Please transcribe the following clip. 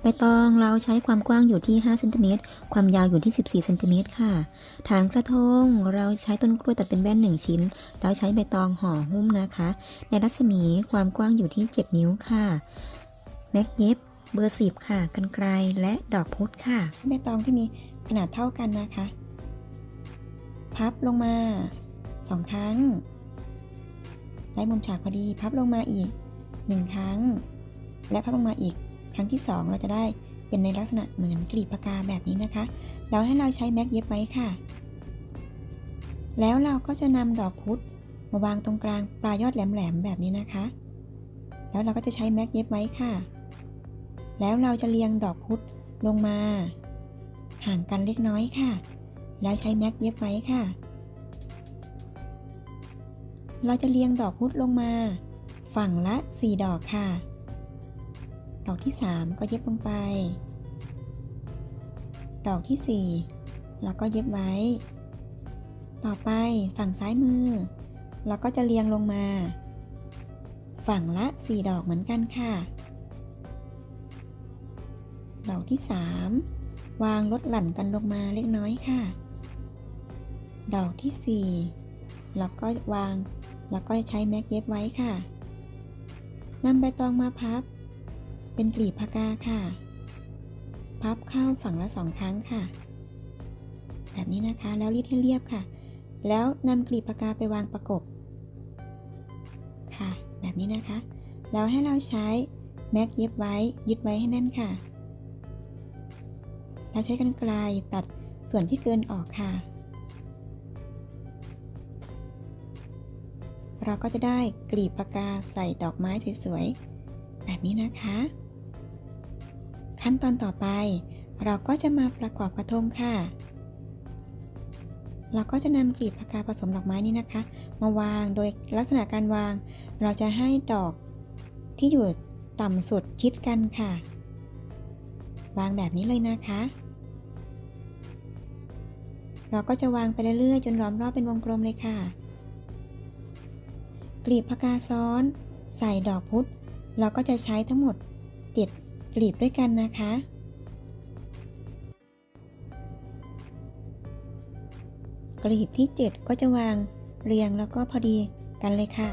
ใบตองเราใช้ความกว้างอยู่ที่5เซนติเมตรความยาวอยู่ที่ 14เซนติเมตรค่ะ ฐานกระทงเราใช้ต้นกล้วยตัดเป็นแว่น1ชิ้น แล้วใช้ใบตองห่อหุ้มนะคะ ในรัศมีความกว้างอยู่ที่ 7 นิ้วค่ะแม็กเย็บเบอร์10ค่ะ กันไกลและดอกพุธค่ะใบตองที่มีขนาดเท่ากันนะคะ พับลงมาสองครั้งได้มุมฉากพอดี พับลงมาอีกหนึ่งครั้ง และพับลงมาอีก ครั้งที่สองเราจะได้เป็นในลักษณะเหมือนกลีบปากกาแบบนี้นะคะแล้วให้เราใช้แม็กเย็บไว้ค่ะ แล้วเราก็จะนำดอกพุธมาวางตรงกลางปลายยอดแหลมๆแบบนี้นะคะ แล้วเราก็จะใช้แม็กเย็บไว้ค่ะ แล้วเราจะเรียงดอกพุธลงมา ห่างกันเล็กน้อยค่ะ แล้วใช้แม็กเย็บไว้ค่ะ เราจะเรียงดอกพุธลงมา ฝั่งละ 4 ดอกค่ะ ดอกที่ 3 ก็เย็บลงไป ดอกที่ 4 แล้วก็เย็บไว้ ต่อไปฝั่งซ้ายมือ เราก็จะเรียงลงมา ฝั่งละ 4 ดอกเหมือนกันค่ะ ดอกที่ 3 วางลดหลั่นกันลงมาเล็กน้อยค่ะ ดอกที่ 4 แล้วก็วาง แล้วก็ใช้แม็กเย็บไว้ค่ะนำใบตองมาพับ เป็นกลีบพากาค่ะ พับเข้าฝั่งละสองครั้งค่ะ แบบนี้นะคะแล้วรีดให้เรียบค่ะ แล้วนำกลีบพากาไปวางประกบ ค่ะ แบบนี้นะคะ แล้วให้เราใช้แม็กเย็บไว้ยึดไว้ให้แน่นค่ะแล้วใช้กรรไกรตัดส่วนที่เกินออกค่ะ เราก็จะได้กลีบปากกาใส่ดอกไม้สวยๆแบบนี้นะคะ ขั้นตอนต่อไป เราก็จะมาประกอบกระทงค่ะ เราก็จะนำกลีบปากกาผสมดอกไม้นี้นะคะ มาวางโดยลักษณะการวาง เราจะให้ดอกที่อยู่ต่ำสุดชิดกันค่ะ วางแบบนี้เลยนะคะ เราก็จะวางไปเรื่อยๆ จนล้อมรอบเป็นวงกลมเลยค่ะ กลีบพากาซ้อน ใส่ดอกพุธเราก็จะใช้ทั้งหมด7 กลีบด้วยกันนะคะ กลีบที่ 7 ก็จะวางเรียงแล้วก็พอดีกันเลยค่ะ